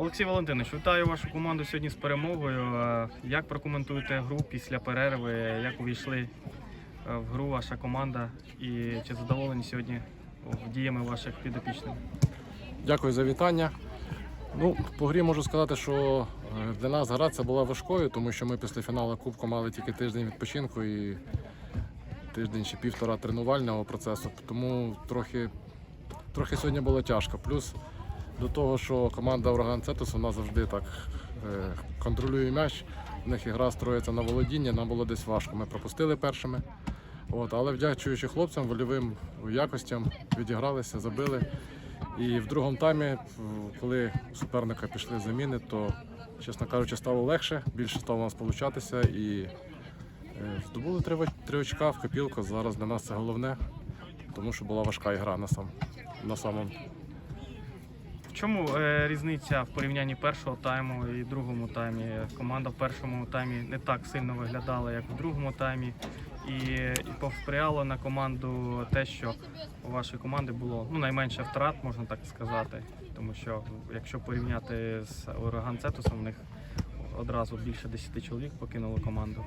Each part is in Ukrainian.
Олексій Валентинович, вітаю вашу команду сьогодні з перемогою. Е, Як прокоментуєте гру після перерви? Як увійшли е, в гру ваша команда? І чи задоволені сьогодні діями ваших підопічних? Дякую за вітання. Ну, по грі можу сказати, що е, для нас гра це була важкою, тому що ми після фіналу Кубку мали тільки тиждень відпочинку і тиждень чи півтора тренувального процесу. Тому трохи, трохи сьогодні було тяжко. Плюс до того, що команда Ураган Цетус вона завжди так е, контролює м'яч. В них ігра строїться на володіння, нам було десь важко. Ми пропустили першими. От, але вдячуючи хлопцям, вольовим якостям, відігралися, забили. І в другому таймі, коли у суперника пішли заміни, то, чесно кажучи, стало легше, більше стало у нас получатися і е, здобули три, три очка в копілку. Зараз для нас це головне, тому що була важка ігра на, сам, на самому. Чому е, різниця в порівнянні першого тайму і другому таймі? Команда в першому таймі не так сильно виглядала, як в другому таймі. І, і повприяло на команду те, що у вашої команди було ну, найменше втрат, можна так сказати. Тому що якщо порівняти з Ураган Цетусом, в них одразу більше 10 чоловік покинуло команду.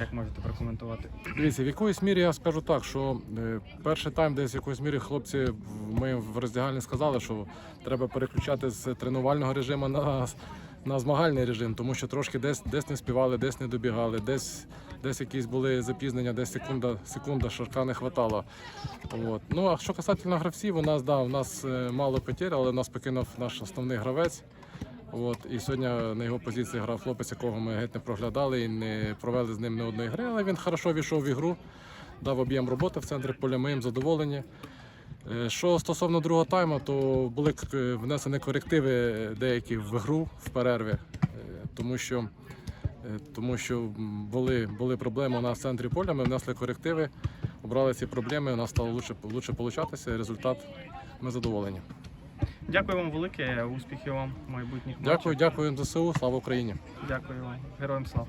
Як можете прокоментувати? Дивіться, в якоїсь мірі я скажу так, що е, перший тайм десь в якоїсь мірі хлопці ми в роздягальні сказали, що треба переключати з тренувального режиму на, на змагальний режим, тому що трошки десь, десь не співали, десь не добігали, десь, десь якісь були запізнення, десь секунда, секунда шарка не хватало. От. Ну а що касательно гравців, у нас да, у нас е, мало потерь, але нас покинув наш основний гравець. От, і сьогодні на його позиції грав хлопець, якого ми геть не проглядали і не провели з ним ні одної гри, але він хорошо війшов в ігру, дав об'єм роботи в центрі поля, ми їм задоволені. Е, Що стосовно другого тайму, то були е, внесені корективи деякі в гру в перерві, е, тому що, тому що були, були проблеми у нас в центрі поля, ми внесли корективи, обрали ці проблеми, у нас стало лучше, лучше получатися, результат ми задоволені. Дякую вам велике, успіхів вам майбутніх Дякую, матчах. дякую МЗСУ, слава Україні! Дякую вам. Героям слава.